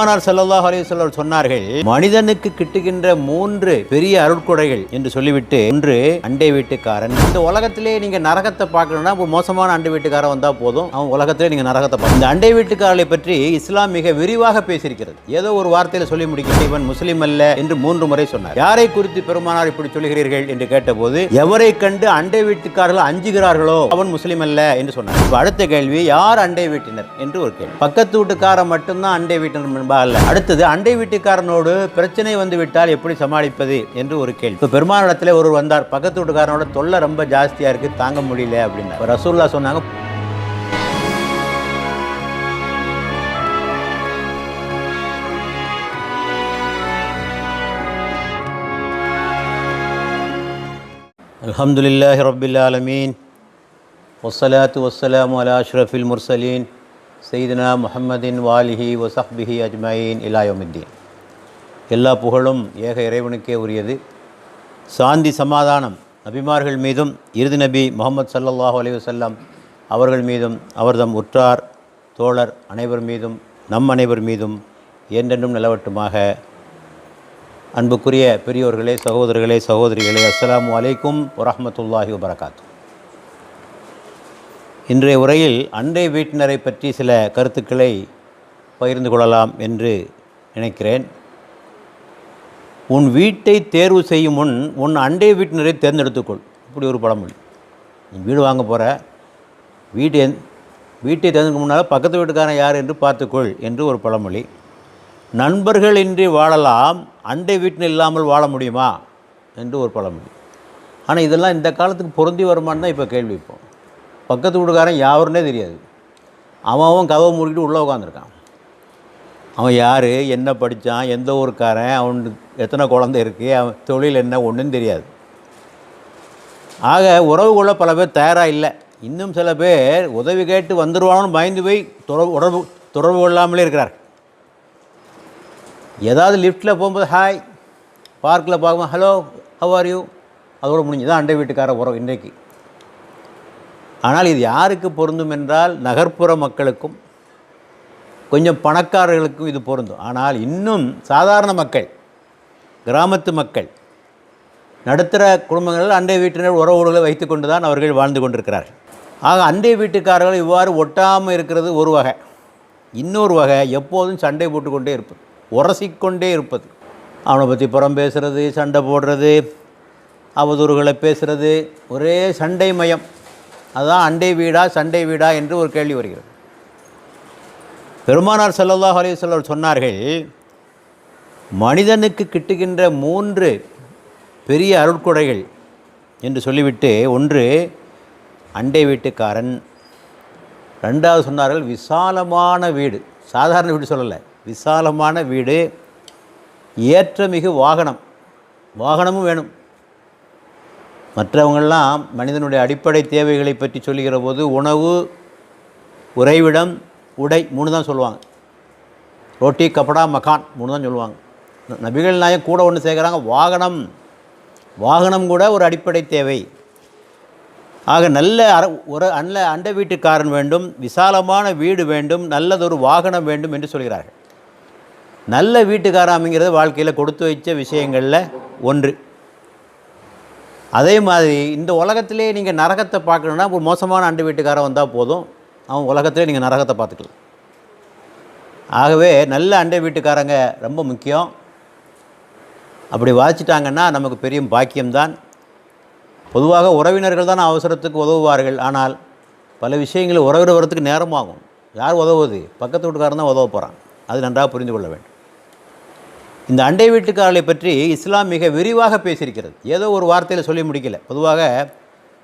பெருமானார் ஸல்லல்லாஹு அலைஹி சொன்னார்கள் மனிதனுக்கு கிட்டுகின்ற மூன்று பெரிய அருட்கொடைகள் என்று சொல்லிவிட்டு ஒன்று அண்டை வீட்டுக்காரன். இந்த உலகத்திலே நீங்க நரகத்தை பார்க்கணும்னா ஒரு மோசமான அண்டை வீட்டுக்காரன் வந்தா போதும். அவன் உலகத்திலே நீங்க நரகத்தை பார்க்க இந்த அண்டை வீட்டுக்காரர்களை பற்றி இஸ்லாம் மிக விரிவாக பேசியிருக்கிறது. ஏதோ ஒரு வார்த்தையில சொல்லி முடிக்க இவன் முஸ்லீம் அல்ல என்று மூன்று முறை சொன்னார். யாரை குறித்து பெருமானார் இப்படி சொல்லுகிறீர்கள்? என்று கேட்டபோது எவரை கண்டு அண்டை வீட்டுக்காரர்கள் அஞ்சுகிறார்களோ அவன் முஸ்லீம் அல்ல என்று சொன்னார். அடுத்த கேள்வி யார் அண்டை வீட்டினர்? என்று ஒரு கேள்வி. பக்கத்து வீட்டுக்காரன் மட்டும்தான் அண்டை வீட்டினர் அல்ல. அடுத்தது அண்டை வீட்டுக்காரனோடு பிரச்சனை வந்து விட்டால் எப்படி சமாளிப்பது என்று ஒரு கேள்வி. இப்போ பெருமானிடத்தில் ஒருவர் வந்தார். பக்கத்து வீட்டுக்காரனோட தொல்லை ரொம்ப ஜாஸ்தியாக இருக்குது தாங்க முடியல அப்படின்னா ரசூல்லா சொன்னாங்க அலமதுல்லாஹி ரபில் ஆலமீன். வசலாத்து வசலாம் அலா அஷ்ரஃபில் முர்சலீன். செய்தினா முஹம்மதின் வாலிஹி வசஹ்பிஹி அஜ்மயின் இலாயோமித்தீன் எல்லா புகழும் ஏக இறைவனுக்கே உரியது. சாந்தி சமாதானம் நபிமார்கள் மீதும் இறுதி நபி முகமது சல்லல்லாஹு அலி வசல்லாம் அவர்கள் மீதும் அவர்தம் உற்றார் தோழர் அனைவர் மீதும் நம் அனைவர் மீதும் என்றென்றும் நிலவட்டுமாக. அன்புக்குரிய பெரியோர்களே சகோதரர்களே சகோதரிகளே அஸ்லாம் வலைக்கும் வரமத்துல்லாஹி வபரகாத்து இன்றைய உரையில் அண்டை வீட்டினரை பற்றி சில கருத்துக்களை பகிர்ந்து கொள்ளலாம் என்று நினைக்கிறேன். உன் வீட்டை தேர்வு செய்யும் முன் உன் அண்டை வீட்டினரை தேர்ந்தெடுத்துக்கொள். இப்படி ஒரு பழமொழி. நீ வீடு வாங்க போகிற வீட்டை வீட்டை தேர்ந்தெடுக்க முன்னால் பக்கத்து வீட்டுக்காரன் யார் என்று பார்த்துக்கொள் என்று ஒரு பழமொழி. நண்பர்கள் இன்றி வாழலாம் அண்டை வீட்டில் இல்லாமல் வாழ முடியுமா? என்று ஒரு பழமொழி. ஆனால் இதெல்லாம் இந்த காலத்துக்கு பொருந்தி வருமான்னு தான் இப்போ கேள்வி பக்கத்து வீட்டுக்காரன் யாருன்னே தெரியாது. அவன் அவன் கதவை மூடிக்கிட்டு உள்ளே உட்காந்துருக்கான். அவன் யார் என்ன படித்தான் எந்த ஊருக்காரன் அவனுக்கு எத்தனை குழந்தை இருக்குது அவன் தொழில் என்ன ஒன்றுன்னு தெரியாது. ஆக உறவு கொள்ள பல பேர் தயாராக இல்லை. இன்னும் சில பேர் உதவி கேட்டு வந்துடுவானோன்னு பயந்து போய் தொடர்பு உடம்பு தொடர்பு கொள்ளாமலே இருக்கிறார். ஏதாவது லிஃப்ட்டில் போகும்போது ஹாய் பார்க்கில் பார்க்கும்போது ஹலோ ஹவ் ஆர் யூ அதோடு முடிஞ்சுதான் அண்டை வீட்டுக்கார உறவு இன்றைக்கு. ஆனால் இது யாருக்கு பொருந்தும் என்றால் நகர்ப்புற மக்களுக்கும் கொஞ்சம் பணக்காரர்களுக்கும் இது பொருந்தும். ஆனால் இன்னும் சாதாரண மக்கள் கிராமத்து மக்கள் நடுத்தர குடும்பங்களில் அண்டை வீட்டினர் உறவுகளை வைத்துக்கொண்டு தான் அவர்கள் வாழ்ந்து கொண்டிருக்கிறார்கள். ஆக அண்டை வீட்டுக்காரர்கள் இவ்வாறு ஒட்டாமல் இருக்கிறது ஒரு வகை. இன்னொரு வகை எப்போதும் சண்டை போட்டுக்கொண்டே இருப்பது உரசிக்கொண்டே இருப்பது. அவனை பற்றி புறம் பேசுகிறது சண்டை போடுறது அவதூறுகளை பேசுகிறது ஒரே சண்டை மயம். அதுதான் அண்டை வீடா சண்டை வீடா என்று ஒரு கேள்வி வருகிறது. பெருமானார் ஸல்லல்லாஹு அலைஹி சொன்னார்கள் மனிதனுக்கு கிட்டுகின்ற மூன்று பெரிய அருட்கொடைகள் என்று சொல்லிவிட்டு ஒன்று அண்டை வீட்டுக்காரன் ரெண்டாவது சொன்னார்கள் விசாலமான வீடு. சாதாரண வீடு சொல்லலை விசாலமான வீடு ஏற்றமிகு வாகனம் வாகனமும் வேணும். மற்றவங்கள்லாம் மனிதனுடைய அடிப்படை தேவைகளை பற்றி சொல்லுகிற போது உணவு உறைவிடம் உடை மூணு தான் சொல்லுவாங்க. ரோட்டி கப்படா மகான் மூணு தான் சொல்லுவாங்க. நபிகள் நாயம் கூட ஒன்று சேர்க்குறாங்க வாகனம். வாகனம் கூட ஒரு அடிப்படை தேவை. ஆக நல்ல அற ஒரு நல்ல அண்டை வீட்டுக்காரன் வேண்டும் விசாலமான வீடு வேண்டும் நல்லதொரு வாகனம் வேண்டும் என்று சொல்கிறார்கள். நல்ல வீட்டுக்காரன் அப்படிங்கிறது வாழ்க்கையில் கொடுத்து வைச்ச விஷயங்களில் ஒன்று. அதே மாதிரி இந்த உலகத்திலே நீங்கள் நரகத்தை பார்க்கணுன்னா ஒரு மோசமான அண்டை வீட்டுக்காரன் வந்தால் போதும். அவன் உலகத்திலே நீங்கள் நரகத்தை பார்த்துக்கலாம். ஆகவே நல்ல அண்டை வீட்டுக்காரங்க ரொம்ப முக்கியம். அப்படி வாசிச்சிட்டாங்கன்னா நமக்கு பெரிய பாக்கியம்தான். பொதுவாக உறவினர்கள் தான் அவசரத்துக்கு உதவுவார்கள். ஆனால் பல விஷயங்கள் உறவிட வரத்துக்கு நேரமாகும். யார் உதவுவது? பக்கத்து வீட்டுக்காரன் தான் உதவ போகிறான் அது நன்றாக புரிந்து கொள்ள வேண்டும். இந்த அண்டை வீட்டுக்காரர்களை பற்றி இஸ்லாம் மிக விரிவாக பேசியிருக்கிறது. ஏதோ ஒரு வார்த்தையில் சொல்லி முடிக்கல. பொதுவாக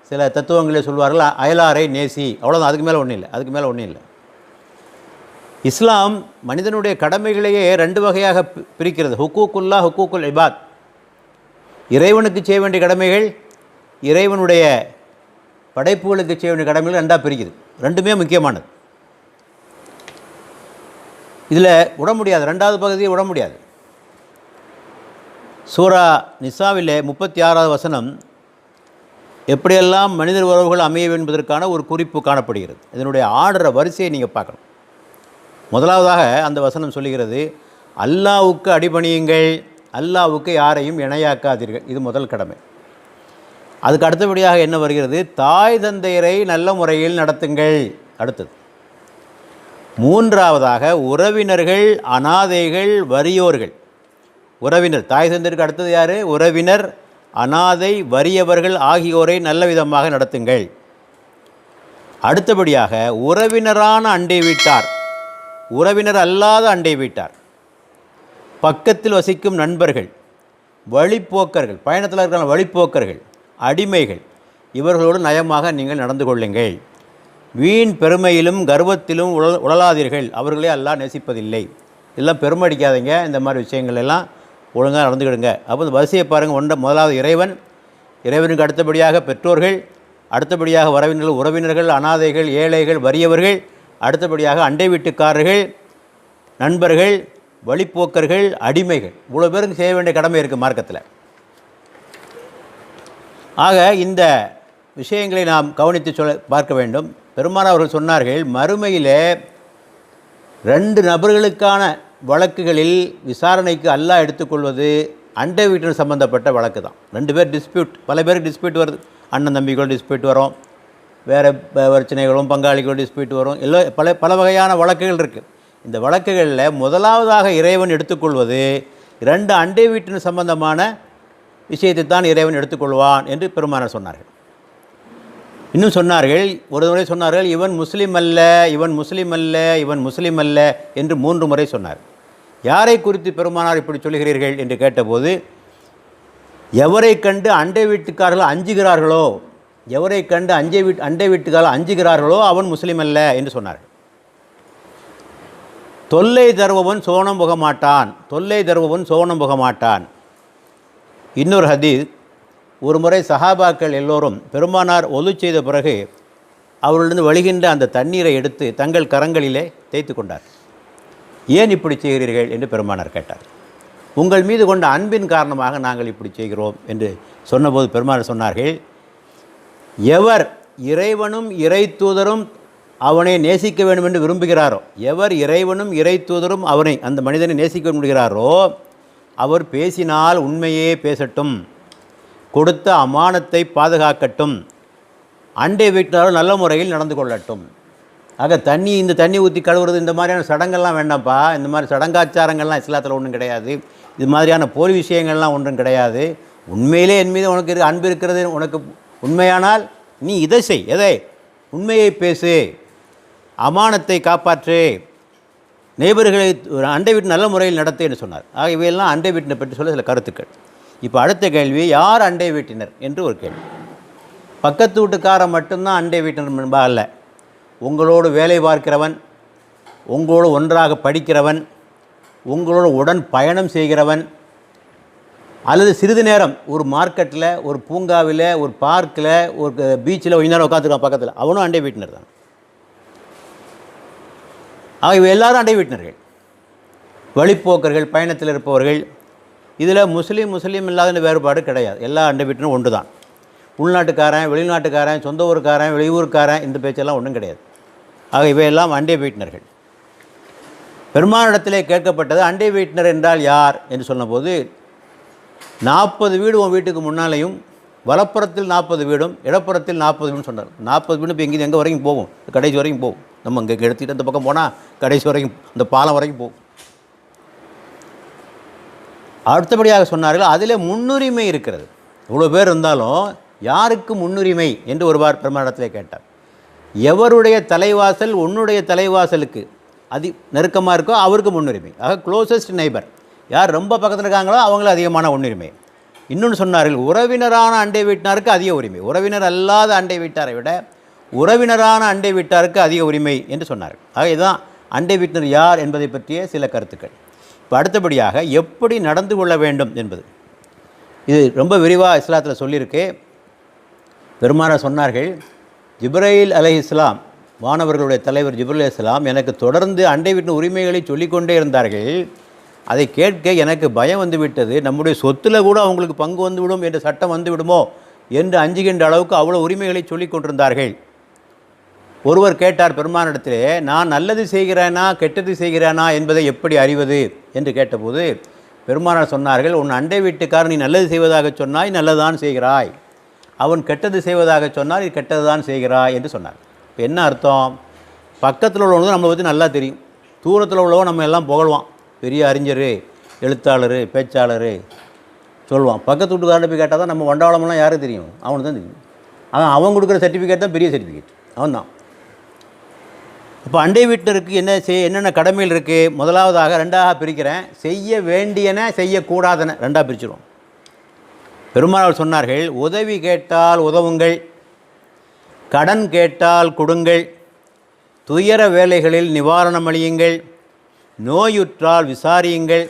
சில தத்துவங்களே சொல்வார்கள் அயலாரை நேசி. அவ்வளோதான் அதுக்கு மேலே ஒன்றும் இல்லை அதுக்கு மேலே ஒன்றும் இல்லை. இஸ்லாம் மனிதனுடைய கடமைகளையே ரெண்டு வகையாக பி- பிரிக்கிறது. ஹுக்கூக்குல்லா ஹுக்கூக்குல் இபாத். இறைவனுக்கு செய்ய வேண்டிய கடமைகள் இறைவனுடைய படைப்புகளுக்கு செய்ய வேண்டிய கடமைகள் ரெண்டாக பிரிக்குது. ரெண்டுமே முக்கியமானது. இதில் விட முடியாது ரெண்டாவது பகுதியை விட முடியாது. சூரா நிசாவிலே முப்பத்தி ஆறாவது வசனம் எப்படியெல்லாம் மனிதர் உறவுகள் அமைய என்பதற்கான ஒரு குறிப்பு காணப்படுகிறது. இதனுடைய ஆடுற வரிசையை நீங்கள் பார்க்கணும். முதலாவதாக அந்த வசனம் சொல்லுகிறது அல்லாவுக்கு அடிபணியுங்கள். அல்லாவுக்கு யாரையும் இணையாக்காதீர்கள். இது முதல் கடமை. அதுக்கு அடுத்தபடியாக என்ன வருகிறது? தாய் தந்தையரை நல்ல முறையில் நடத்துங்கள். அடுத்தது. மூன்றாவதாக உறவினர்கள் அனாதைகள் வறியோர்கள். உறவினர் தாய் சந்திற்கு அடுத்தது யார்? உறவினர் அனாதை வறியவர்கள் ஆகியோரை நல்ல விதமாக நடத்துங்கள். அடுத்தபடியாக உறவினரான அண்டை வீட்டார். உறவினர் அல்லாத அண்டை வீட்டார். பக்கத்தில் வசிக்கும் நண்பர்கள் வழிப்போக்கர்கள் பயணத்தில் இருக்கிற வழிப்போக்கர்கள் அடிமைகள் இவர்களோடு நயமாக நீங்கள் நடந்து கொள்ளுங்கள். வீண் பெருமையிலும் கர்வத்திலும் உழ உழலாதீர்கள். அவர்களே அல்லா நேசிப்பதில்லை. எல்லாம் பெருமடிக்காதீங்க இந்த மாதிரி விஷயங்கள் எல்லாம் ஒழுங்காக நடந்துக்கிடுங்க. அப்போ இந்த வரிசையை பாருங்கள் ஒன்றை முதலாவது இறைவன். இறைவனுக்கு அடுத்தபடியாக பெற்றோர்கள் அடுத்தபடியாக வரவினர்கள் உறவினர்கள் அனாதைகள் ஏழைகள் வறியவர்கள் அடுத்தபடியாக அண்டை வீட்டுக்காரர்கள் நண்பர்கள் வழிப்போக்கர்கள் அடிமைகள். இவ்வளோ பேருக்கு செய்ய வேண்டிய கடமை இருக்குது மார்க்கத்தில். ஆக இந்த விஷயங்களை நாம் கவனித்து சொல்ல பார்க்க வேண்டும். பெருமான் அவர்கள் சொன்னார்கள் மறுமையிலே ரெண்டு நபர்களுக்கான வழக்குகளில் விசாரணைக்கு அல்லாஹ் எடுத்துக்கொள்வது அண்டை வீட்டினர் சம்மந்தப்பட்ட வழக்கு தான். ரெண்டு பேர் டிஸ்பியூட் பல பேருக்கு டிஸ்பியூட் வருது. அண்ணன் தம்பிகளும் டிஸ்பியூட் வரும். வேறு பிரச்சனைகளும் பங்காளிகளும் டிஸ்பியூட் வரும். எல்லா பல பல வகையான வழக்குகள் இருக்குது இந்த வழக்குகளில் முதலாவதாக இறைவன் எடுத்துக்கொள்வது இரண்டு அண்டை வீட்டினர் சம்பந்தமான விஷயத்தை தான் இறைவன் எடுத்துக்கொள்வான் என்று பெருமானார் சொன்னார்கள். இன்னும் சொன்னார்கள் ஒரு முறை சொன்னார்கள் இவன் முஸ்லீம் அல்ல இவன் முஸ்லீம் அல்ல இவன் முஸ்லீம் அல்ல என்று மூன்று முறை சொன்னார். யாரை குறித்து பெருமானார் இப்படி சொல்கிறீர்கள் என்று கேட்டபோது எவரை கண்டு அண்டை வீட்டுக்காரர்கள் அஞ்சுகிறார்களோ எவரை கண்டு அஞ்சை வீட் அண்டை வீட்டுக்காரர்கள் அஞ்சுகிறார்களோ அவன் முஸ்லீம் அல்ல என்று சொன்னார்கள் தொல்லை தருபவன் சோனம் புக மாட்டான் தொல்லை தருபவன் சோனம் புக மாட்டான். இன்னொரு ஹதீஸ் ஒரு முறை சஹாபாக்கள் எல்லோரும் பெருமானார் ஒது செய்த பிறகு அவர்களிருந்து வழிகின்ற அந்த தண்ணீரை எடுத்து தங்கள் கரங்களிலே தேய்த்து கொண்டார் ஏன் இப்படி செய்கிறீர்கள் என்று பெருமானார் கேட்டார். உங்கள் மீது கொண்ட அன்பின் காரணமாக நாங்கள் இப்படி செய்கிறோம் என்று சொன்னபோது பெருமானார் சொன்னார்கள் எவர் இறைவனும் இறை தூதரும் அவனை நேசிக்க வேண்டும் என்று விரும்புகிறாரோ எவர் இறைவனும் இறை தூதரும் அவனை அந்த மனிதனை நேசிக்க விரும்புகிறாரோ அவர் பேசினால் உண்மையே பேசட்டும் கொடுத்த அமானத்தை பாதுகாக்கட்டும் அண்டை வீட்டினாலும் நல்ல முறையில் நடந்து கொள்ளட்டும். ஆக தண்ணி இந்த தண்ணி ஊற்றி கழுவுறது இந்த மாதிரியான சடங்கெல்லாம் வேண்டாம்ப்பா. இந்த மாதிரி சடங்காச்சாரங்கள்லாம் இஸ்லாத்தில் ஒன்றும் கிடையாது. இது மாதிரியான போலி விஷயங்கள்லாம் ஒன்றும் கிடையாது. உண்மையிலே என் மீது உனக்கு அன்பு இருக்கிறது உனக்கு உண்மையானால் நீ இதை செய். எதை? உண்மையை பேசு. அமானத்தை காப்பாற்று. நெய்பர்களை ஒரு அண்டை வீட்டு நல்ல முறையில் நடத்து என்று சொன்னார். ஆக இவையெல்லாம் அண்டை வீட்டினை பற்றி சொல்ல சில கருத்துக்கள். இப்போ அடுத்த கேள்வி யார் அண்டை வீட்டினர்? என்று ஒரு கேள்வி. பக்கத்து வீட்டுக்காரன் மட்டும்தான் அண்டை வீட்டினர் என்பா அல்ல. உங்களோடு வேலை பார்க்கிறவன் உங்களோடு ஒன்றாக படிக்கிறவன் உங்களோடு உடன் பயணம் செய்கிறவன் அல்லது சிறிது நேரம் ஒரு மார்க்கெட்டில் ஒரு பூங்காவில் ஒரு பார்க்கில் ஒரு பீச்சில் கொஞ்ச நேரம் உட்காந்துருக்கான் பக்கத்தில். அவனும் அண்டை வீட்டினர் தான். ஆக இவ எல்லாரும் அண்டை வீட்டினர்கள். வழிப்போக்கர்கள் பயணத்தில் இருப்பவர்கள். இதில் முஸ்லீம் முஸ்லீம் இல்லாத வேறுபாடு கிடையாது. எல்லா அண்டை வீட்டினரும் ஒன்று தான் உள்நாட்டுக்காரன் வெளிநாட்டுக்காரன் சொந்த ஊருக்காரன் வெளியூருக்காரன் இந்த பேச்செல்லாம் ஒன்றும் கிடையாது. ஆக இவையெல்லாம் அண்டை வீட்டினர்கள். பெருமானிடத்திலே கேட்கப்பட்டது அண்டை வீட்டினர் என்றால் யார்? என்று சொன்னபோது நாற்பது வீடு உன் வீட்டுக்கு முன்னாலேயும் வலப்புறத்தில் நாற்பது வீடும் இடப்புறத்தில் நாற்பது வீடும் சொன்னார். நாற்பது வீடு இப்போ எங்கேயும் எங்கே வரைக்கும் போகும்? கடைசி வரைக்கும் போகும். நம்ம இங்கே எடுத்துக்கிட்டு இந்த பக்கம் போனால் கடைசி வரைக்கும் இந்த பாலம் வரைக்கும் போகும். அடுத்தபடியாக சொன்னார்கள் அதில் முன்னுரிமை இருக்கிறது. இவ்வளோ பேர் இருந்தாலும் யாருக்கு முன்னுரிமை? என்று ஒருவார் பெருமானிடத்திலே கேட்டார். எவருடைய தலைவாசல் உன்னுடைய தலைவாசலுக்கு அதி நெருக்கமாக இருக்கோ அவருக்கு முன்னுரிமை. ஆக க்ளோசஸ்ட் நெய்பர் யார் ரொம்ப பக்கத்தில் இருக்காங்களோ அவங்களுக்கு அதிகமான முன்னுரிமை. இன்னொன்று சொன்னார்கள் உறவினரான அண்டை வீட்டினாருக்கு அதிக உரிமை. உறவினர் அல்லாத அண்டை வீட்டாரை விட உறவினரான அண்டை வீட்டாருக்கு அதிக உரிமை என்று சொன்னார்கள். ஆக இதுதான் அண்டை வீட்டினர் யார் என்பதை பற்றிய சில கருத்துக்கள். இப்போ அடுத்தபடியாக எப்படி நடந்து கொள்ள வேண்டும் என்பது. இது ரொம்ப விரிவாக இஸ்லாத்தில் சொல்லியிருக்கு. பெருமானார் சொன்னார்கள் ஜிப்ரைல் அலை இஸ்லாம் வானவர்களுடைய தலைவர் ஜிப்ரல் இஸ்லாம் எனக்கு தொடர்ந்து அண்டை வீட்டின் உரிமைகளை சொல்லிக்கொண்டே இருந்தார்கள். அதை கேட்க எனக்கு பயம் வந்துவிட்டது நம்முடைய சொத்தில் கூட அவங்களுக்கு பங்கு வந்துவிடும் என்ற சட்டம் வந்துவிடுமோ என்று அஞ்சுகின்ற அளவுக்கு அவ்வளோ உரிமைகளை சொல்லிக் கொண்டிருந்தார்கள். ஒருவர் கேட்டார் பெருமானிடத்திலே நான் நல்லது செய்கிறேனா கெட்டது செய்கிறேனா என்பதை எப்படி அறிவது? என்று கேட்டபோது பெருமானார் சொன்னார்கள் உன் அண்டை வீட்டுக்காரன் நீ நல்லது செய்வதாக சொன்னாய் நல்லதான் செய்கிறாய். அவன் கெட்டது செய்வதாக சொன்னால் இது கெட்டது தான் செய்கிறாய் என்று சொன்னார். இப்போ என்ன அர்த்தம்? பக்கத்தில் உள்ளவனுக்கு நம்மளை பற்றி நல்லா தெரியும். தூரத்தில் உள்ளவன் நம்ம எல்லாம் புகழ்வான். பெரிய அறிஞர் எழுத்தாளர் பேச்சாளர் சொல்லுவான் பக்கத்து வீட்டுக்காரன் போய் கேட்டால் தான் நம்ம வண்டவாளமெல்லாம் யாரும் தெரியும்? அவனுக்கு தான் தெரியும். அவன் அவன் கொடுக்குற சர்டிஃபிகேட் தான் பெரிய சர்டிஃபிகேட் அவன் தான் இப்போ அண்டை வீட்டினருக்கு என்ன செய் என்னென்ன கடமைகள் இருக்குது முதலாவதாக ரெண்டாக பிரிக்கிறேன். செய்ய வேண்டியன செய்யக்கூடாதன. ரெண்டாக பிரிச்சிருவோம். பெருமாள் சொன்னார்கள் உதவி கேட்டால் உதவுங்கள் கடன் கேட்டால் கொடுங்கள் துயர வேலைகளில் நிவாரணம் அளியுங்கள் நோயுற்றால் விசாரியுங்கள்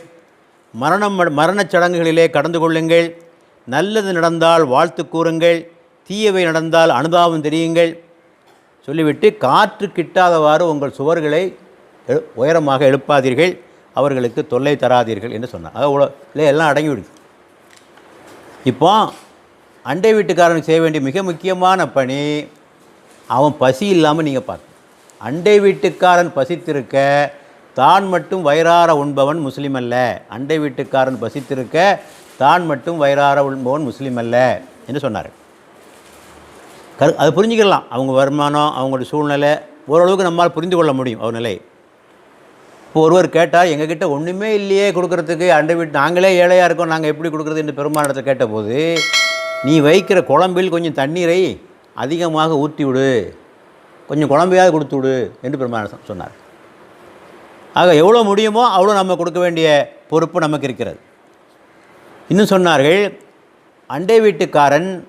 மரணம் மரணச் சடங்குகளிலே கடந்து கொள்ளுங்கள் நல்லது நடந்தால் வாழ்த்து கூறுங்கள் தீயவை நடந்தால் அனுதாபம் தெரியுங்கள் சொல்லிவிட்டு காற்று கிட்டாதவாறு உங்கள் சுவர்களை உயரமாக எழுப்பாதீர்கள் அவர்களுக்கு தொல்லை தராதீர்கள் என்று சொன்னார். அதாவது இல்லை எல்லாம் அடங்கி விடுது இப்போ அண்டை வீட்டுக்காரனுக்கு செய்ய வேண்டிய மிக முக்கியமான பணி அவன் பசி இல்லாமல் நீங்கள் பார்க்க அண்டை வீட்டுக்காரன் பசித்திருக்க தான் மட்டும் வயிறார உண்பவன் முஸ்லீம் அல்ல. அண்டை வீட்டுக்காரன் பசித்திருக்க தான் மட்டும் வயிறார உண்பவன் முஸ்லீம் அல்ல என்று சொன்னார். கரு அது புரிஞ்சுக்கலாம். அவங்க வருமானம் அவங்களோட சூழ்நிலை ஓரளவுக்கு நம்மால் புரிந்து கொள்ள முடியும் அவர் நிலை. இப்போ ஒருவர் கேட்டால் எங்ககிட்ட ஒன்றுமே இல்லையே கொடுக்கறதுக்கு அண்டை வீட்டு நாங்களே ஏழையாக இருக்கோம் நாங்கள் எப்படி கொடுக்குறது என்று பெருமானிடத்தை கேட்டபோது நீ வைக்கிற குழம்பில் கொஞ்சம் தண்ணீரை அதிகமாக ஊற்றி விடு. கொஞ்சம் குழம்பையாவது கொடுத்து விடு என்று பெருமாள் சொன்னார். ஆக எவ்வளோ முடியுமோ அவ்வளோ நம்ம கொடுக்க வேண்டிய பொறுப்பு நமக்கு இருக்கிறது. இன்னும் சொன்னார்கள் அண்டை வீட்டுக்காரன்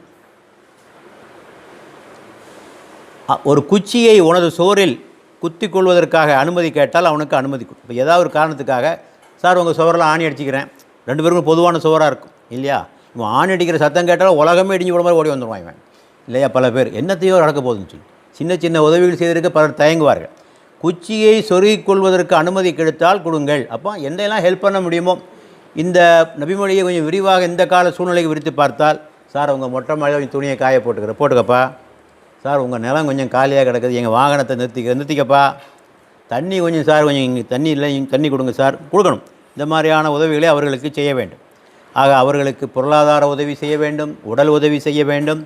அ- ஒரு குச்சியை உனது சோறில் குத்தி கொள்வதற்காக அனுமதி கேட்டால் அவனுக்கு அனுமதி இப்போ ஏதாவது ஒரு காரணத்துக்காக சார் உங்கள் சுவரில் ஆணி அடிச்சுக்கிறேன். ரெண்டு பேருக்கும் பொதுவான சுவராக இருக்கும். இல்லையா? இவன் ஆணி அடிக்கிற சத்தம் கேட்டால் உலகமே இடிஞ்சு போட மாதிரி ஓடி வந்துடுவான் இவன். இல்லையா? பல பேர். என்னத்தையோ நடக்க போகுதுன்னு சொல்லி. சின்ன சின்ன உதவிகள் செய்திருக்க பலர் தயங்குவார்கள். குச்சியை சொருகிக் கொள்வதற்கு அனுமதி கிடைத்தால் கொடுங்கள். அப்போ எந்தையெல்லாம் ஹெல்ப் பண்ண முடியுமோ? இந்த நபிமொழியை கொஞ்சம் விரிவாக இந்த கால சூழ்நிலைக்கு விரித்து பார்த்தால் சார் உங்கள் மொட்டை மாடியில் கொஞ்சம் துணியை காய போட்டுக்கிற போட்டுக்கப்பா. சார் உங்கள் நிலம் கொஞ்சம் காலியாக கிடக்குது. எங்கள் வாகனத்தை நிறுத்திக்க நிறுத்திக்கப்பா. தண்ணி கொஞ்சம் சார் கொஞ்சம் இங்கே தண்ணி இல்லை தண்ணி கொடுங்க சார். கொடுக்கணும். இந்த மாதிரியான உதவிகளை அவர்களுக்கு செய்ய வேண்டும். ஆக அவர்களுக்கு பொருளாதார உதவி செய்ய வேண்டும் உடல் உதவி செய்ய வேண்டும்.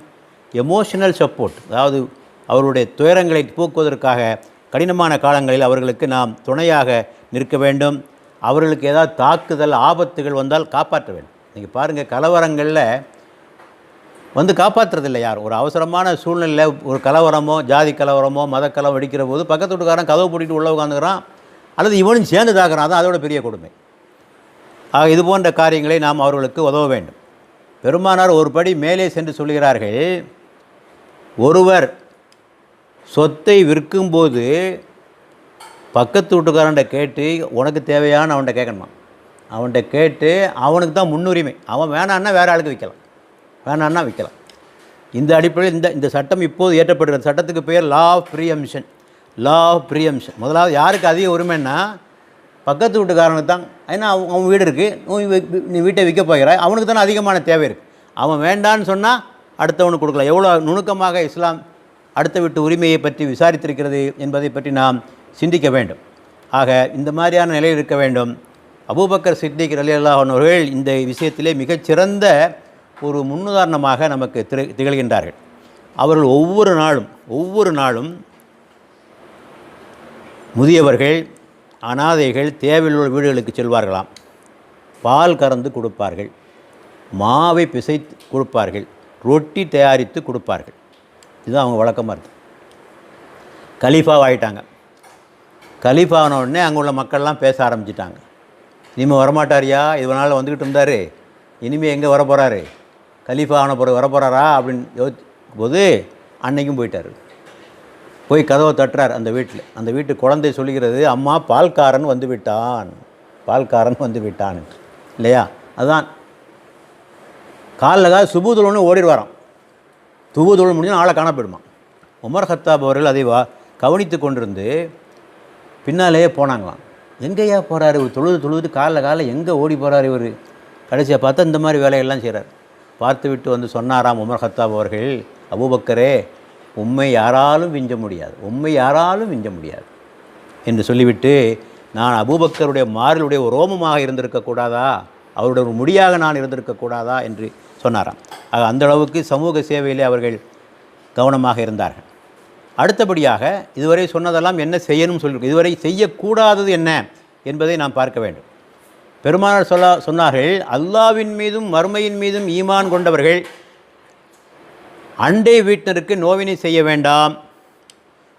எமோஷனல் சப்போர்ட் அதாவது அவருடைய துயரங்களை போக்குவதற்காக கடினமான காலங்களில் அவர்களுக்கு நாம் துணையாக நிற்க வேண்டும். அவர்களுக்கு ஏதாவது தாக்குதல் ஆபத்துகள் வந்தால் காப்பாற்ற வேண்டும். நீங்கள் பாருங்கள் கலவரங்களில் வந்து காப்பாற்றுறதில்ல யாரும். ஒரு அவசரமான சூழ்நிலையில் ஒரு கலவரமோ ஜாதி கலவரமோ மத கலவரம் வெடிக்கிற போது பக்கத்து வீட்டுக்காரன் கதவு பூட்டிட்டு உள்ள உட்காந்துக்கிறான் அல்லது இவனும் சேர்ந்து தாக்குறான் அதான் அதோட பெரிய கொடுமை. ஆக இது போன்ற காரியங்களை நாம் அவர்களுக்கு உதவ வேண்டும். பெருமானார் ஒரு படி மேலே சென்று சொல்கிறார்கள் ஒருவர் சொத்தை விற்கும்போது பக்கத்து வீட்டுக்காரன்ட்ட கேட்டு உனக்கு தேவையான அவன்கிட்ட கேட்கணுமா? அவன்கிட்ட கேட்டு அவனுக்கு தான் முன்னுரிமை. அவன் வேணான்னா வேறு ஆளுக்கு விற்கலாம். வேணான்னா விற்கலாம். இந்த அடிப்படையில் இந்த இந்த சட்டம் இப்போது ஏற்றப்படுகிற சட்டத்துக்கு பேர் law of preemption law of preemption முதலாவது யாருக்கு அதிக உரிமைன்னா பக்கத்து வீட்டுக்காரனுக்கு தான். ஏன்னா அவன் அவன் வீடு இருக்குது நீ வீட்டை விற்க போகிறாய். அவனுக்கு தானே அதிகமான தேவை இருக்குது அவன் வேண்டான்னு சொன்னால் அடுத்தவனுக்கு கொடுக்கலாம். எவ்வளோ நுணுக்கமாக இஸ்லாம் அடுத்த வீட்டு உரிமையை பற்றி விசாரித்திருக்கிறது என்பதை பற்றி நாம் சிந்திக்க வேண்டும். ஆக இந்த மாதிரியான நிலையில் இருக்க வேண்டும். அபூபக்கர் சித்திக் அலி அவர்கள் இந்த விஷயத்திலே மிகச்சிறந்த ஒரு முன்னுதாரணமாக நமக்கு திரு திகழ்கின்றார்கள். அவர்கள் ஒவ்வொரு நாளும் ஒவ்வொரு நாளும் முதியவர்கள் அனாதைகள் தேவையுள்ள வீடுகளுக்கு செல்வார்களாம். பால் கறந்து கொடுப்பார்கள். மாவை பிசைத்து கொடுப்பார்கள். ரொட்டி தயாரித்து கொடுப்பார்கள். இதுதான் அவங்க வழக்கமாக இருக்குது கலீஃபாவாயிட்டாங்க கலீஃபான உடனே அங்கே உள்ள மக்கள்லாம் பேச ஆரம்பிச்சிட்டாங்க. இனிமேல் வரமாட்டாரியா? இதனால் வந்துக்கிட்டு இருந்தார். இனிமேல் எங்கே வர போகிறாரு கலீஃபா ஆன பிறகு வர போகிறாரா அப்படின்னு யோசிக்கும் போது அன்னைக்கும் போயிட்டார். போய் கதவை தட்டுறார் அந்த வீட்டில். அந்த வீட்டு குழந்தை சொல்லுகிறது அம்மா பால்காரன் வந்து விட்டான். பால்காரன் வந்து விட்டான். இல்லையா? அதுதான் காலில் கால் சுபுதுலன்னு ஓடிடுவாராம். துபுதுள் முடிஞ்சு ஆளை காண உமர் ஹத்தாப் அவர்கள் அதை வா கவனித்து கொண்டிருந்து பின்னாலேயே போனாங்களாம். எங்கேயா போகிறாரு இவர்? தொழுது தொழுது காலில் காலில் எங்கே ஓடி போகிறார் இவர்? கடைசியாக பார்த்தா இந்த மாதிரி வேலையெல்லாம் செய்கிறார் பார்த்துவிட்டு வந்து சொன்னாராம் உமர் ஹத்தாப் அவர்கள் அபூபக்கரே உம்மை யாராலும் விஞ்ச முடியாது உம்மை யாராலும் விஞ்ச முடியாது. என்று சொல்லிவிட்டு நான் அபூபக்கருடைய மாறிலுடைய ஒரு ரோமமாக இருந்திருக்கக்கூடாதா அவருடைய ஒரு முடியாக நான் இருந்திருக்கக்கூடாதா என்று சொன்னாராம். ஆக அந்த அளவுக்கு சமூக சேவையிலே அவர்கள் கவனமாக இருந்தார்கள். அடுத்தபடியாக இதுவரை சொன்னதெல்லாம் என்ன செய்யணும்? சொல்லி இதுவரை செய்யக்கூடாதது என்ன? என்பதை நாம் பார்க்க வேண்டும். பெருமானார் சொல்ல சொன்னார்கள் அல்லாவின் மீதும் மறுமையின் மீதும் ஈமான் கொண்டவர்கள் அண்டை வீட்டினருக்கு நோவினை செய்ய வேண்டாம்.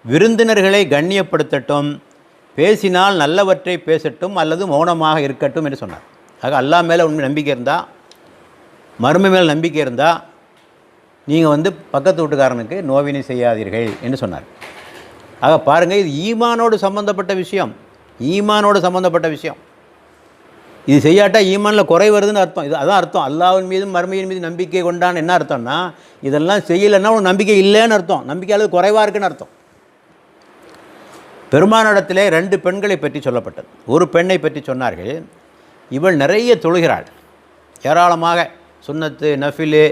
விருந்தினர்களை கண்ணியப்படுத்தட்டும். பேசினால் நல்லவற்றை பேசட்டும் அல்லது மௌனமாக இருக்கட்டும் என்று சொன்னார். ஆக அல்லாஹ் மேலே உண்மை நம்பிக்கை இருந்தால் மறுமை மேல் நம்பிக்கை இருந்தால் நீங்கள் வந்து பக்கத்து வீட்டுக்காரனுக்கு நோவினை செய்யாதீர்கள் என்று சொன்னார். ஆக பாருங்கள் இது ஈமானோடு சம்பந்தப்பட்ட விஷயம். ஈமானோடு சம்பந்தப்பட்ட விஷயம். இது செய்யாட்டா ஈமானில் குறை வருதுன்னு அர்த்தம். இது அதான் அர்த்தம். அல்லாவின் மீதும் மறுமையின் மீது நம்பிக்கை கொண்டான்னு என்ன அர்த்தம்னா இதெல்லாம் செய்யலைன்னா உனக்கு நம்பிக்கை இல்லைன்னு அர்த்தம். நம்பிக்கை அளவு குறைவாக இருக்குன்னு அர்த்தம். பெருமானிடத்திலே ரெண்டு பெண்களை பற்றி சொல்லப்பட்டது. ஒரு பெண்ணை பற்றி சொன்னார்கள். இவள் நிறைய தொழுகிறாள். ஏராளமாக சுன்னத்து நஃபிலு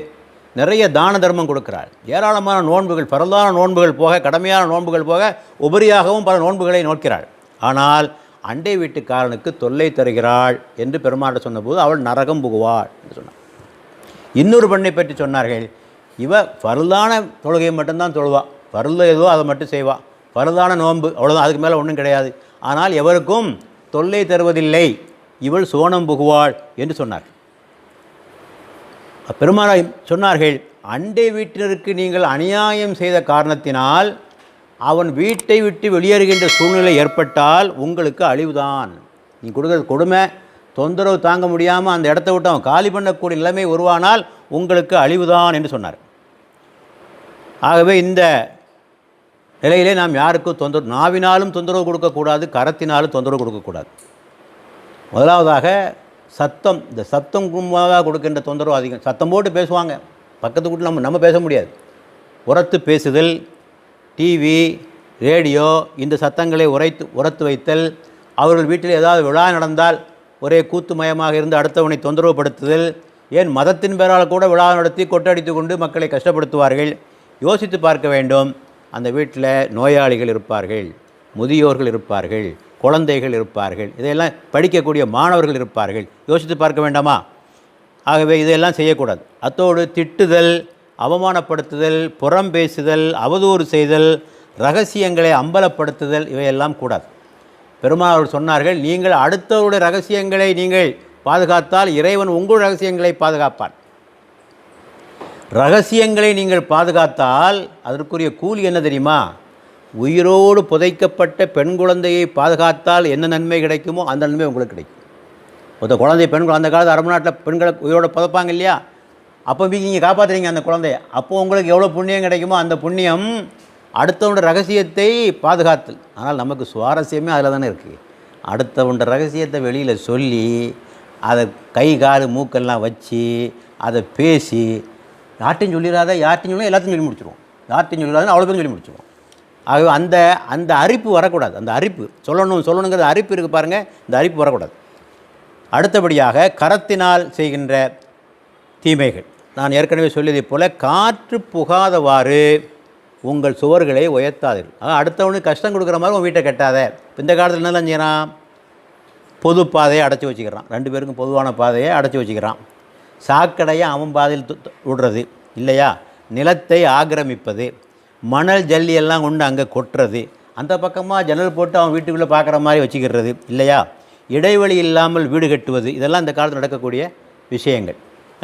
நிறைய தான தர்மம் கொடுக்கிறாள். ஏராளமான நோன்புகள் பரந்தான நோன்புகள் போக கடமையான நோன்புகள் போக உபரியாகவும் பல நோன்புகளை நோக்கிறாள். ஆனால் அண்டை வீட்டுக்காரனுக்கு தொல்லை தருகிறாள் என்று பெருமாட்ட சொன்னபோது அவள் நரகம் புகுவாள் என்று சொன்னார் இன்னொரு பெண்ணை பற்றி சொன்னார்கள் இவ பருதான தொழுகையை மட்டும்தான் தொழுவா. பருள் ஏதோ அதை மட்டும் செய்வா. பருதான நோன்பு அவ்வளோதான் அதுக்கு மேலே ஒன்றும் கிடையாது. ஆனால் எவருக்கும் தொல்லை தருவதில்லை. இவள் சோனம் புகுவாள் என்று சொன்னார் பெருமாள் சொன்னார்கள் அண்டை வீட்டினருக்கு நீங்கள் அநியாயம் செய்த காரணத்தினால் அவன் வீட்டை விட்டு வெளியேறுகின்ற சூழ்நிலை ஏற்பட்டால் உங்களுக்கு அழிவுதான். நீ கொடுக்குறது கொடுமை. தொந்தரவு தாங்க முடியாமல் அந்த இடத்த விட்டு அவன் காலி பண்ணக்கூடிய நிலைமை உருவானால் உங்களுக்கு அழிவுதான் என்று சொன்னார். ஆகவே இந்த நிலையிலே நாம் யாருக்கும் தொந்தரவு நாவினாலும் தொந்தரவு கொடுக்கக்கூடாது கரத்தினாலும் தொந்தரவு கொடுக்கக்கூடாது. முதலாவதாக சத்தம் இந்த சத்தம் கும்பலாக கொடுக்கின்ற தொந்தரவு அதிகம். சத்தம் போட்டு பேசுவாங்க. பக்கத்து வீட்டில் நம்ம நம்ம பேச முடியாது. உரத்து பேசுதல் டிவி ரேடியோ இந்த சத்தங்களை உரைத்து உரத்து வைத்தல் அவர்கள் வீட்டில் ஏதாவது விழா நடந்தால் ஒரே கூத்துமயமாக இருந்து அடுத்தவனை தொந்தரவுப்படுத்துதல் ஏன் மதத்தின் பேரால் கூட விழா நடத்தி கொட்டடித்து கொண்டு மக்களை கஷ்டப்படுத்துவார்கள்? யோசித்து பார்க்க வேண்டும். அந்த வீட்டில் நோயாளிகள் இருப்பார்கள் முதியோர்கள் இருப்பார்கள் குழந்தைகள் இருப்பார்கள் இதையெல்லாம் படிக்கக்கூடிய மாணவர்கள் இருப்பார்கள். யோசித்து பார்க்க வேண்டாமா? ஆகவே இதையெல்லாம் செய்யக்கூடாது. அத்தோடு திட்டுதல் அவமானப்படுத்துதல் புறம் பேசுதல் அவதூறு செய்தல் ரகசியங்களை அம்பலப்படுத்துதல் இவையெல்லாம் கூடாது. பெருமாள் சொன்னார்கள் நீங்கள் அடுத்தவருடைய ரகசியங்களை நீங்கள் பாதுகாத்தால் இறைவன் உங்கள் ரகசியங்களை பாதுகாப்பான். ரகசியங்களை நீங்கள் பாதுகாத்தால் அதற்குரிய கூலி என்ன தெரியுமா? உயிரோடு புதைக்கப்பட்ட பெண் குழந்தையை பாதுகாத்தால் என்ன நன்மை கிடைக்குமோ அந்த நன்மை உங்களுக்கு கிடைக்கும். ஒருத்த குழந்தை பெண் அந்த காலத்து அரபு நாட்டில் பெண்களை உயிரோடு புதைப்பாங்க இல்லையா? அப்போ நீங்கள் காப்பாற்றுறீங்க அந்த குழந்தைய. அப்போ உங்களுக்கு எவ்வளோ புண்ணியம் கிடைக்குமோ அந்த புண்ணியம் அடுத்தவனோட ரகசியத்தை பாதுகாத்தல். ஆனால் நமக்கு சுவாரஸ்யமே அதில் தானே இருக்குது அடுத்தவனோட ரகசியத்தை வெளியில் சொல்லி அதை கை கால் மூக்கெல்லாம் வச்சு அதை பேசி யார்ட்டையும் சொல்லிடாத யார்ட்டையும் சொல்லி எல்லாத்தையும் சொல்லி முடிச்சிருவோம். யார்ட்டையும் சொல்லிடாதுன்னு அவ்வளோ பேரும் சொல்லி முடிச்சிருவோம். ஆகவே அந்த அந்த அரிப்பு வரக்கூடாது. அந்த அரிப்பு சொல்லணும் சொல்லணுங்கிற அரிப்பு இருக்குது பாருங்கள் இந்த அரிப்பு வரக்கூடாது. அடுத்தபடியாக கரத்தினால் செய்கின்ற தீமைகள். நான் ஏற்கனவே சொல்லியதைப் போல் காற்று புகாதவாறு உங்கள் சுவர்களை உயர்த்தாதீர்கள். ஆக அடுத்தவனுக்கு கஷ்டம் கொடுக்குற மாதிரி உன் வீட்டை கட்டாத. இந்த காலத்தில் என்னெல்லாம் செய்கிறான் பொது பாதையை அடைச்சி வச்சுக்கிறான். ரெண்டு பேருக்கும் பொதுவான பாதையை அடைச்சி வச்சுக்கிறான். சாக்கடையை அவன் பாதையில் விடுறது இல்லையா? நிலத்தை ஆக்கிரமிப்பது மணல் ஜல்லி எல்லாம் கொண்டு அங்கே கொட்டுறது அந்த பக்கமாக ஜன்னல் போட்டு அவன் வீட்டுக்குள்ளே பார்க்குற மாதிரி வச்சுக்கிறது இல்லையா? இடைவெளி இல்லாமல் வீடு கட்டுவது இதெல்லாம் இந்த காலத்தில் நடக்கக்கூடிய விஷயங்கள்.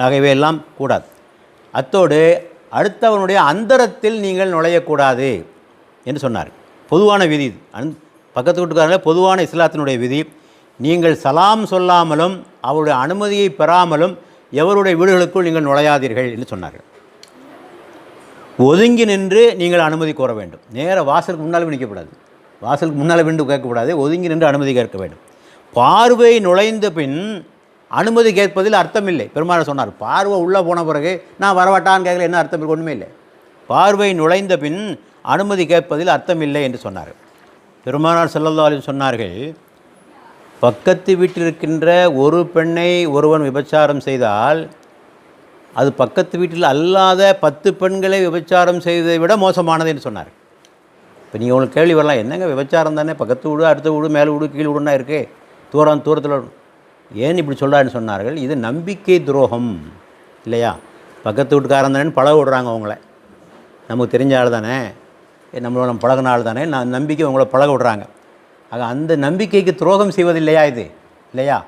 ஆகவே எல்லாம் கூடாது. அத்தோடு அடுத்தவனுடைய அந்தரத்தில் நீங்கள் நுழையக்கூடாது என்று சொன்னார். பொதுவான விதி இது. அந் பக்கத்து வீட்டுக்காரங்கள பொதுவான இஸ்லாத்தினுடைய விதி. நீங்கள் சலாம் சொல்லாமலும் அவருடைய அனுமதியை பெறாமலும் எவருடைய வீடுகளுக்குள் நீங்கள் நுழையாதீர்கள் என்று சொன்னார்கள். ஒதுங்கி நின்று நீங்கள் அனுமதி கோர வேண்டும். நேர வாசலுக்கு முன்னால் நிற்கக்கூடாது. வாசலுக்கு முன்னால் விண்டு கேட்கக்கூடாது. ஒதுங்கி நின்று அனுமதி கேட்க வேண்டும். பார்வை நுழைந்த பின் அனுமதி கேட்பதில் அர்த்தமில்லை. பெருமாள் சொன்னார் பார்வை உள்ளே போன பிறகு நான் வரவாட்டான்னு கேட்கல என்ன அர்த்தம் ஒன்றுமே இல்லை. பார்வை நுழைந்த பின் அனுமதி கேட்பதில் அர்த்தமில்லை என்று சொன்னார். பெருமானார் ஸல்லல்லாஹு அலைஹி சொன்னார்கள் பக்கத்து வீட்டில் இருக்கின்ற ஒரு பெண்ணை ஒருவன் விபச்சாரம் செய்தால் அது பக்கத்து வீட்டில் அல்லாத பத்து பெண்களை விபச்சாரம் செய்ததை விட மோசமானது என்று சொன்னார். இப்போ நீங்கள் உங்களுக்கு கேள்வி வரலாம் என்னங்க விபச்சாரம் தானே? பக்கத்து வீடு அடுத்த வீடு மேலே வீடு கீழ் வீடுன்னா இருக்கே. தூரம் தூரத்தில் ஏன் இப்படி சொல்கிறாருன்னு சொன்னார்கள் இது நம்பிக்கை துரோகம் இல்லையா? பக்கத்து வீட்டுக்காரன் பழக விடுறாங்க அவங்கள. நமக்கு தெரிஞ்ச ஆள் தானே. நம்மளோட நம்ம பழகின ஆள் தானே. நான் நம்பிக்கை உங்களை பழக விடுறாங்க. ஆக அந்த நம்பிக்கைக்கு துரோகம் செய்வது இல்லையா இது? இல்லையா?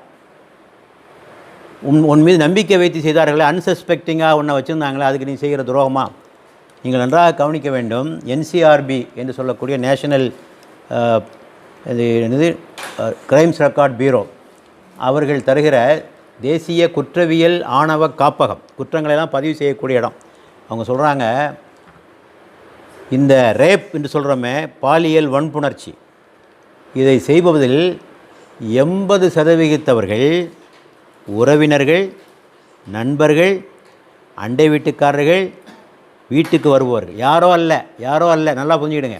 உன் உன் மீது நம்பிக்கை வைத்து செய்தார்களே அன்சஸ்பெக்டிங்காக ஒன்றை வச்சுருந்தாங்களே அதுக்கு நீ செய்கிற துரோகமா? நீங்கள் நன்றாக கவனிக்க வேண்டும் என்சிஆர்பி என்று சொல்லக்கூடிய நேஷனல் இது என்னது? க்ரைம்ஸ் ரெக்கார்ட் பீரோ அவர்கள் தருகிற தேசிய குற்றவியல் ஆணவ காப்பகம் குற்றங்களெல்லாம் பதிவு செய்யக்கூடிய இடம். அவங்க சொல்கிறாங்க இந்த ரேப் என்று சொல்கிறோமே பாலியல் வன்புணர்ச்சி. இதை செய்பவதில் எண்பது சதவிகிதத்தவர்கள் உறவினர்கள் நண்பர்கள் அண்டை வீட்டுக்காரர்கள் வீட்டுக்கு வருபவர்கள். யாரோ அல்ல யாரோ அல்ல. நல்லா புரிஞ்சுக்கிடுங்க.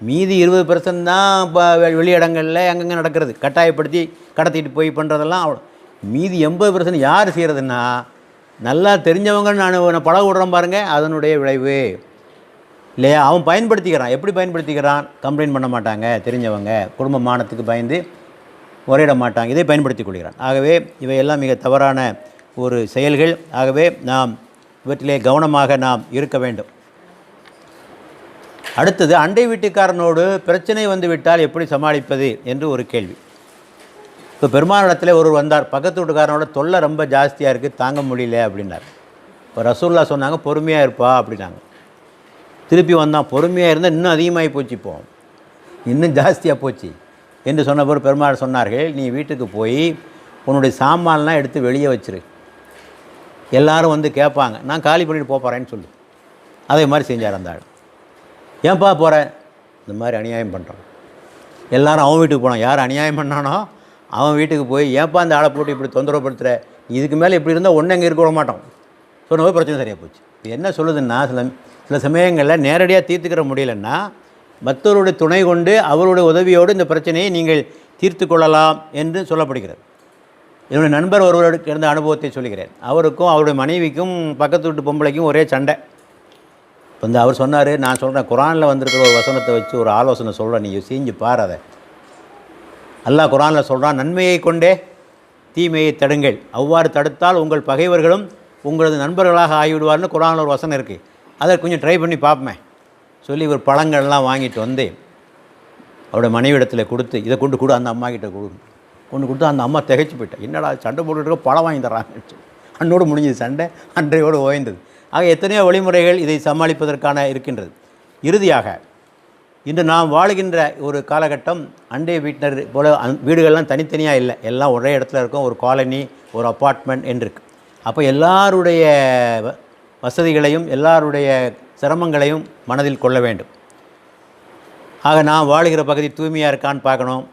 மீதி இருபது பர்சன்ட் தான் இப்போ வெளியிடங்களில் அங்கங்கே நடக்கிறது? கட்டாயப்படுத்தி கடத்திட்டு போய் பண்ணுறதெல்லாம் அவ்வளோ மீதி எண்பது பர்சன்ட் யார் செய்கிறதுன்னா நல்லா தெரிஞ்சவங்க நான் உன்னை பழக விடுறேன் பாருங்கள் அதனுடைய விளைவு. இல்லையா? அவன் பயன்படுத்திக்கிறான். எப்படி பயன்படுத்திக்கிறான்? கம்ப்ளைண்ட் பண்ண மாட்டாங்க தெரிஞ்சவங்க. குடும்ப மானத்துக்கு பயந்து உரையிட மாட்டாங்க. இதை பயன்படுத்தி கொள்கிறான். ஆகவே இவையெல்லாம் மிக தவறான ஒரு செயல்கள். ஆகவே நாம் இவற்றிலே கவனமாக நாம் இருக்க வேண்டும். அடுத்தது அண்டை வீட்டுக்காரனோடு பிரச்சனை வந்து விட்டால் எப்படி சமாளிப்பது என்று ஒரு கேள்வி. இப்போ பெருமானிடத்தில் ஒருவர் வந்தார் பக்கத்து வீட்டுக்காரனோட தொல்லை ரொம்ப ஜாஸ்தியாக இருக்குது தாங்க முடியல அப்படின்னார். இப்போ ரசூல்லா சொன்னாங்க பொறுமையாக இருப்பா அப்படின்னாங்க. திருப்பி வந்தான் பொறுமையாக இருந்தால் இன்னும் அதிகமாகி போச்சு இப்போ. இன்னும் ஜாஸ்தியாக போச்சு என்று சொன்னபோது பெருமாள் சொன்னார்கள் நீ வீட்டுக்கு போய் உன்னுடைய சாமான்லாம் எடுத்து வெளியே வச்சிரு. எல்லாரும் வந்து கேட்பாங்க நான் காலி பண்ணிட்டு போகிறேன்னு சொல்லு. அதே மாதிரி செஞ்சார் அந்த ஆள். ஏன்பா போகிற இந்த மாதிரி அநியாயம் பண்ணுறான் எல்லோரும் அவன் வீட்டுக்கு போனான். யார் அநியாயம் பண்ணானோ அவன் வீட்டுக்கு போய் ஏன்பா அந்த ஆளை போட்டு இப்படி தொந்தரவுப்படுத்துகிற இதுக்கு மேலே இப்படி இருந்தால் ஒன்று அங்கே இருக்க விட மாட்டோம்? சொன்னபோது பிரச்சனை சரியாக போச்சு. இது என்ன சொல்லுதுன்னா சில சில சமயங்களில் நேரடியாக தீர்த்துக்கிற முடியலன்னா மற்றவருடைய துணை கொண்டு அவருடைய உதவியோடு இந்த பிரச்சனையை நீங்கள் தீர்த்து கொள்ளலாம் என்று சொல்லப்படுகிறது. என்னுடைய நண்பர் ஒருவருக்கு இருந்த அனுபவத்தை சொல்கிறேன் அவருக்கும் அவருடைய மனைவிக்கும் பக்கத்து வீட்டு பொம்பளைக்கும் ஒரே சண்டை. இப்போ வந்து அவர் சொன்னார் நான் சொல்கிறேன் குரானில் வந்திருக்கிற ஒரு வசனத்தை வச்சு ஒரு ஆலோசனை சொல்கிறேன் நீ செஞ்சு பாரு அதை அல்லாஹ் குரானில் சொல்கிறான் நன்மையை கொண்டே தீமையை தடுங்கள். அவ்வாறு தடுத்தால் உங்கள் பகைவர்களும் உங்களது நண்பர்களாக ஆகிவிடுவார்னு குரானில் ஒரு வசனம் இருக்குது அதை கொஞ்சம் ட்ரை பண்ணி பார்ப்பேன் சொல்லி ஒரு பழங்கள்லாம் வாங்கிட்டு வந்து அவருடைய மனைவிடத்தில் கொடுத்து இதை கொண்டு கொடு அந்த அம்மா கிட்டே கொடு. கொண்டு கொடுத்து அந்த அம்மா திகைச்சு போயிட்டேன் என்னடா சண்டை போட்டுட்டு பழம் வாங்கி தர்றாங்கன்னு அன்னோடு முடிஞ்சது சண்டை அன்றையோடு ஓய்ந்தது. ஆக எத்தனையோ வழிமுறைகள் இதை சமாளிப்பதற்கான இருக்கின்றது. இறுதியாக இன்று நாம் வாழுகின்ற ஒரு காலகட்டம் அண்டை வீட்டினர் போல அந் வீடுகள்லாம் தனித்தனியாக இல்லை. எல்லாம் ஒரே இடத்துல இருக்கும். ஒரு காலனி ஒரு அப்பார்ட்மெண்ட் என்று அப்போ எல்லாருடைய வ- வசதிகளையும் எல்லாருடைய சிரமங்களையும் மனதில் கொள்ள வேண்டும். ஆக நான் வாழுகிற பகுதி தூய்மையாக இருக்கான்னு பார்க்கணும்.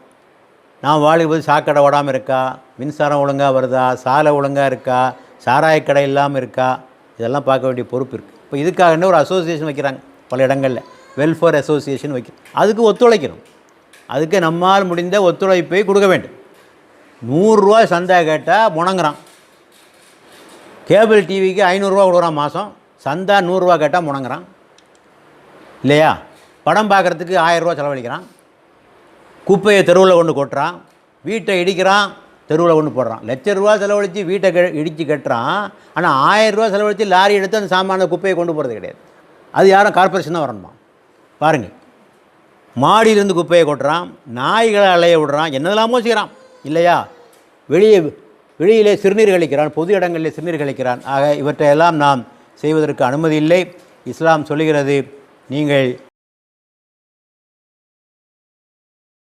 நான் வாழும்போது சாக்கடை ஓடாமல் இருக்கா? மின்சாரம் ஒழுங்காக வருதா? சாலை ஒழுங்காக இருக்கா? சாராயக்கடை இல்லாமல் இருக்கா? இதெல்லாம் பார்க்க வேண்டிய பொறுப்பு இருக்குது இப்போ இதுக்காகனே ஒரு அசோசியேஷன் வைக்கிறாங்க. பல இடங்களில். வெல்ஃபேர் அசோசியேஷன் வைக்க. அதுக்கு ஒத்துழைக்கணும். அதுக்கு நம்மால் முடிந்த ஒத்துழைப்பை கொடுக்க வேண்டும். நூறுரூவா சந்தா கேட்டால் முணங்குறான். கேபிள் டிவிக்கு ஐநூறுரூவா கொடுக்குறான் மாதம் சந்தா நூறுரூவா கேட்டால் முணங்குறான். இல்லையா? படம் பார்க்குறதுக்கு ஆயிரரூவா செலவழிக்கிறான். குப்பையை தெருவில் கொண்டு கொட்டுறான். வீட்டை இடிக்கிறான். தெருவில் ஒன்று போடுறான். லட்ச ரூபா செலவழித்து வீட்டை கெ இடித்து கட்டுறான். ஆனால் ஆயிரம் ரூபா செலவழித்து லாரி எடுத்து அந்த சாமான குப்பையை கொண்டு போகிறது கிடையாது. அது யாரும் கார்ப்பரேஷன் தான் வரணுமா? பாருங்கள் மாடியிலேருந்து குப்பையை கொட்டுறான். நாய்களை அலைய விடுறான். என்னதெல்லாமோ செய்கிறான் இல்லையா? வெளியே வெளியிலே சிறுநீர் கழிக்கிறான். பொது இடங்களிலே சிறுநீர் கழிக்கிறான். ஆக இவற்றையெல்லாம் நாம் செய்வதற்கு அனுமதி இல்லை. இஸ்லாம் சொல்லுகிறது நீங்கள்